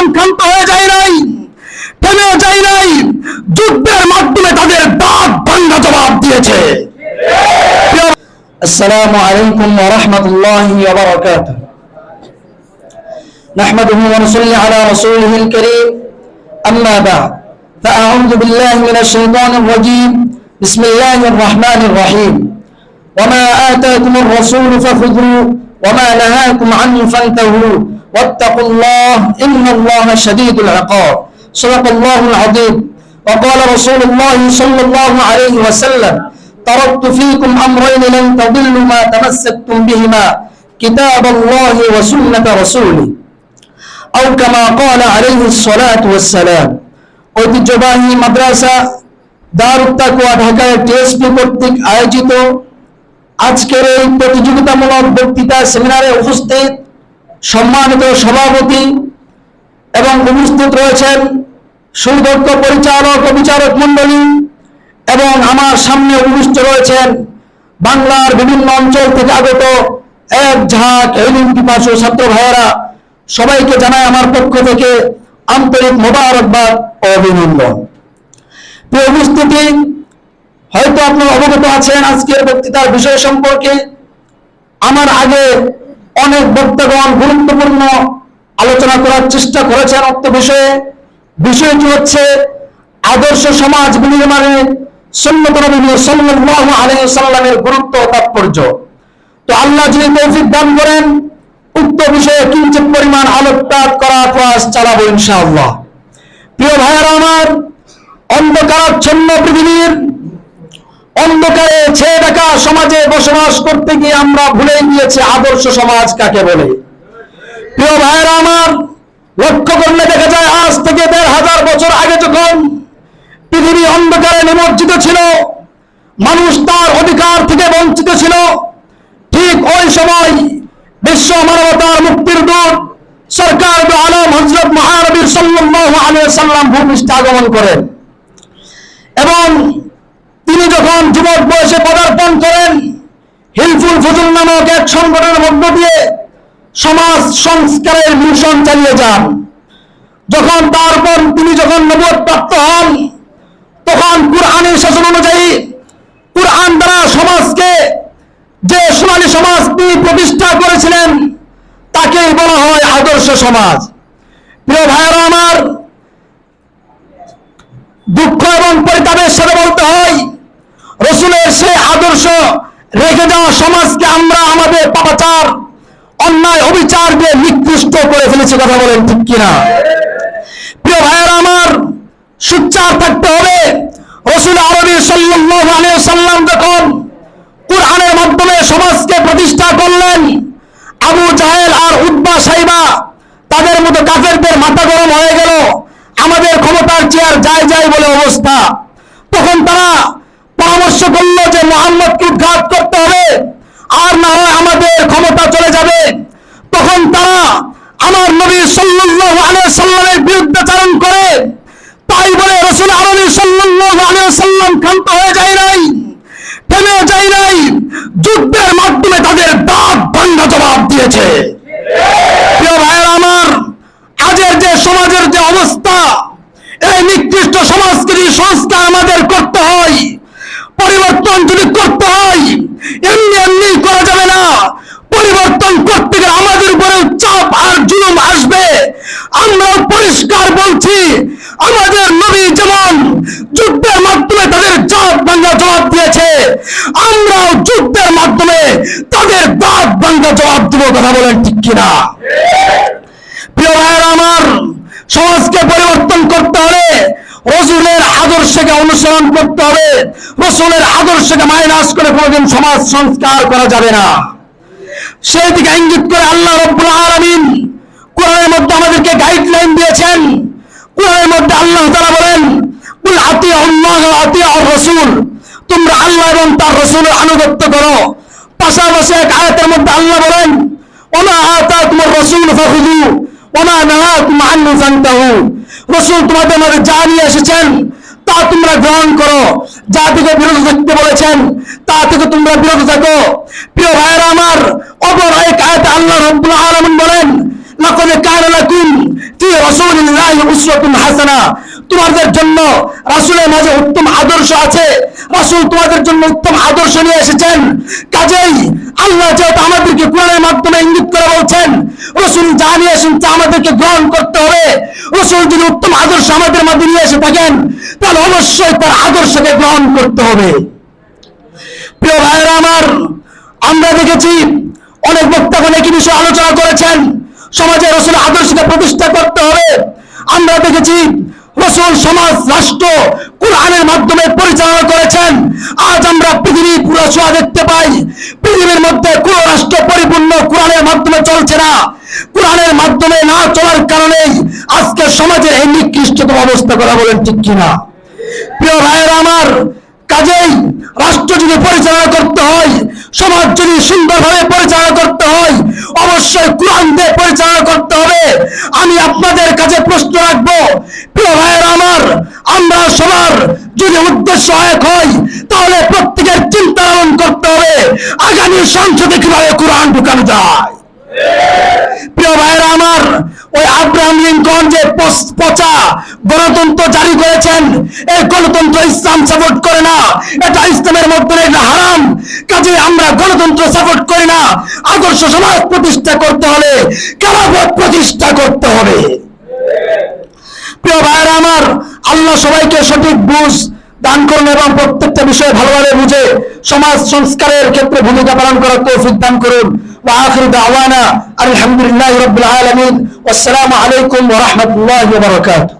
সাল্লাম ক্ষান্ত হয়ে যায় নাই থেমেও যায় নাই যুদ্ধের মাধ্যমে তাদের দাঁত ভাঙ্গা জবাব দিয়েছে আসসালামু আলাইকুম ওয়া রাহমাতুল্লাহি ওয়া বারাকাতুহু نحمده ونصلي على رسوله الكريم أما بعد فأعوذ بالله من الشيطان الرجيم بسم الله الرحمن الرحيم وما آتاكم الرسول فخذوه وما نهاكم عنه فانتهوا واتقوا الله إن الله شديد العقاب صدق الله العظيم وقال رسول الله صلى الله عليه وسلم تركت فيكم أمرين لن تضلوا ما تمسكتم بهما كتاب الله وسنة رسوله أو كما قال عليه الصلاة والسلام ঐতিহ্যবাহী মাদ্রাসা দারুত তাকওয়া ঢাকায় টিএসপি কর্তৃক আয়োজিত আজকের এই প্রতিযোগিতামূলক বক্তৃতা সেমিনারে উপস্থিত সম্মানিত সভাপতি এবং উপস্থিত রয়েছেন সুদক্ষ পরিচালক ও বিচারক মণ্ডলী এবং আমার সামনে উপস্থিত রয়েছেন বাংলার বিভিন্ন অঞ্চল থেকে আগত এক ঝাঁক এলিম পিপাসু ছাত্র ভাইয়েরা। সবাইকে জানায় আমার পক্ষ থেকে আন্তরিক মোবারকবাদ ও অভিনন্দন। প্রিয় উপস্থিতি, হয়তো আপনারা অবগত আছেন আজকের বক্তৃতার বিষয় সম্পর্কে। আমার আগে অনেক বক্তাগণ গুরুত্বপূর্ণ আলোচনা করার চেষ্টা করেছেন অর্থ বিষয়ে। বিষয়টি হচ্ছে আদর্শ সমাজ বিনির্মাণে সাল্লামের গুরুত্ব তাৎপর্য। তো আল্লাহ যদি তৌফিক দান করেন, উক্ত বিষয়ে কিঞ্চিত পরিমাণ আলোকপাত করার প্রয়াস চালাবো ইনশাআল্লাহ। প্রিয় ভাইয়েরা আমার, অন্ধকারাচ্ছন্ন পৃথিবীর অন্ধকারে ছেয়ে ঢাকা সমাজে বসবাস করতে গিয়ে আমরা ভুলে গিয়েছি আদর্শ সমাজ কাকে বলে? প্রিয় ভাইয়েরা আমার, লক্ষ্য করলে দেখা যায় আজ থেকে দেড় হাজার বছর আগে যখন পৃথিবী অন্ধকারে নিমজ্জিত ছিল, মানুষ তার অধিকার থেকে বঞ্চিত ছিল, ঠিক ওই সময় বিশ্ব মানবতার মুক্তির দূত সরকার আলম হজরত মহানবীর সাল্লাল্লাহু আলাইহি সাল্লাম ভূমিষ্ঠে আগমন করেন। এবং যখন যুবক বয়সে পদার্পণ করেন হিলফুল ফজল নামক এক সংগঠনের মধ্য দিয়ে সমাজ সংস্কারের মিশন চালিয়ে যান। যখন তারপর তিনি যখন নবদ প্রাপ্ত হন, তখন কুরআনের শাসন অনুযায়ী কুরআন দ্বারা সমাজকে যে সোনালী সমাজ তিনি প্রতিষ্ঠা করেছিলেন, তাকেই বলা হয় আদর্শ সমাজ। প্রিয় ভাইয়েরা আমার দুঃখ এবং পরিতাপের সাথে বলতে হয় রসুলের সেই আদর্শ রেখে যাওয়া সমাজকে আমরা আমাদের পাপাচার, অন্যায় অবিচার দিয়ে নিকৃষ্ট করে ফেলেছি, কথা বলেন ঠিক কিনা? প্রিয় ভাইয়েরা আমার সুচ্চার থাকতে হবে। রসুল আরবি সাল্লাম যখন কুরআনের মাধ্যমে সমাজকে প্রতিষ্ঠা করলেন, আবু জাহেল আর উদ্বা সাইবা তাদের মতো কাফেরদের মাথা গরম হয়ে গেল। আমাদের ক্ষমতার চেয়ার যায় যায় বলে অবস্থা। তখন তারা পরামর্শ করল যে মোহাম্মদকে উদ্ঘাত করতে হবে, আর না হয় আমাদের ক্ষমতা চলে যাবে। তখন তারা আমার নবী সাল্লাল্লাহু আলাইহি সাল্লামের বিরুদ্ধাচারণ করে। তাই বলে রসুল আরবি সাল্লাল্লাহু আলাইহি সাল্লাম ক্ষান্ত হয়ে যায় নাই থেমেও যায় নাই যুদ্ধের মাধ্যমে তাদের দাঁত ভাঙ্গা জবাব দিয়েছে প্রিয় ভাইয়েরা আমার আজের যে সমাজের যে অবস্থা এই নিকৃষ্ট সমাজকে যদি সংস্কার আমাদের করতে হয় পরিবর্তন যদি করতে হয় এমনি এমনি করা যাবে না পরিবর্তন করতে গেলে আমাদের উপরে চাপ আর জুলুম আসবে আমরা পরিষ্কার বলছি আমাদের নবী যেমন যুদ্ধের মাধ্যমে তাদের চাপ ভাঙ্গা জবাব দিয়েছে আমরাও যুদ্ধের মাধ্যমে তাদের দাঁত ভাঙ্গা জবাব দিব, কথা বলেন ঠিক কিনা? প্রিয় ভাইয়েরা, আমার সমাজকে পরিবর্তন করতে হলে রসুলের আদর্শকে অনুসরণ করতে হবে। রসুলের আদর্শকে মাইনাস করে কোনোদিন সমাজ সংস্কার করা যাবে না। সেই দিকে ইঙ্গিত করে আল্লাহ রব্বুল আলামিন কোরআনের মধ্যে আমাদেরকে গাইডলাইন দিয়েছেন কোরআনের মধ্যে আল্লাহ তাআলা বলেন কুল আতি আল্লাহ আতি আর রসুল তোমরা আল্লাহ এবং তার রসুলের আনুগত্য করো পাশাপাশি এক আয়াতের মধ্যে আল্লাহ বলেন ওমা আতাকুমুর রাসূল ফাখুযু ওমা নাহাকুম আনহু ফান্তাহু। রাসূল তোমাদের মধ্যে যা নিয়ে এসেছেন, তা তোমরা গ্রহণ করো। যা থেকে বিরত থাকতে বলেছেন, তা থেকে তোমরা বিরত থাকো। প্রিয় ভাইয়েরা আমার অপর এক আয়াতে আল্লাহ রাব্বুল আলামিন বলেন, লাকাদ কানা লাকুম ফি রাসূল উসরাতুন হাসানা। তোমাদের জন্য রাসূলের মাঝে উত্তম আদর্শ আছে। রাসূল তোমাদের জন্য উত্তম আদর্শ নিয়ে এসেছেন। কাজেই আল্লাহ যেহেতু আমাদেরকে কোরআনের মাধ্যমে ইঙ্গিত করে বলছেন, রসুল যা নিয়ে এসেছেন তা আমাদেরকে গ্রহণ করতে হবে। রসুল যদি উত্তম আদর্শ আমাদের মধ্যে নিয়ে এসে থাকেন, তাহলে অবশ্যই তার আদর্শকে গ্রহণ করতে হবে। প্রিয় ভাইয়েরা আমার, আমরা দেখেছি অনেক বক্তাগণ একই বিষয়ে আলোচনা করেছেন। সমাজে রসুল আদর্শকে প্রতিষ্ঠা করতে হবে। আমরা দেখেছি রসুল সমাজ, রাষ্ট্র কোরআনের মাধ্যমে পরিচালনা করেছেন। আজ আমরা পৃথিবী পুরো ছোঁয়া দেখতে পাই। পৃথিবীর মধ্যে কোন রাষ্ট্র পরিপূর্ণ কোরআনের মাধ্যমে চলছে না। কোরআনের মাধ্যমে না চলার কারণেই আজকে সমাজের এই নিকৃষ্টতম অবস্থা করা বলেন ঠিক কিনা। প্রিয় ভাইয়েরা আমার, কাজেই রাষ্ট্র যদি পরিচালনা করতে হয়, সমাজ যদি সুন্দরভাবে পরিচালনা করতে হয়, অবশ্যই কোরআন দিয়ে পরিচালনা করতে হবে আমি আপনাদের কাছে প্রশ্ন রাখব প্রিয় ভাইয়েরা আমার আমরা সবার উদ্দেশ্য হয়, তাহলে প্রত্যেকের চিন্তা লালন করতে হবে। আগামী সংসদে কীভাবে কোরআন ঢুকানো যায়? প্রিয় ভাইয়েরা আমার, ওই আব্রাহাম লিঙ্কন যে পচা গণতন্ত্র জারি করেছেন এই গণতন্ত্র ইসলাম সাপোর্ট করে না। এটা ইসলামের মধ্যে হারাম। কাজে আমরা গণতন্ত্র সাপোর্ট করি না। আদর্শ সমাজ প্রতিষ্ঠা করতে হলে খেলাফত প্রতিষ্ঠা করতে হবে। প্রিয় ভাইয়েরা আমার, আল্লাহ সবাইকে সঠিক বুঝ দান করুন এবং প্রত্যেকটা বিষয় ভালোভাবে বুঝে সমাজ সংস্কারের ক্ষেত্রে ভূমিকা পালন করার তৌফিক দান করুন وآخر دعوانا الحمد لله رب العالمين والسلام عليكم ورحمة الله وبركاته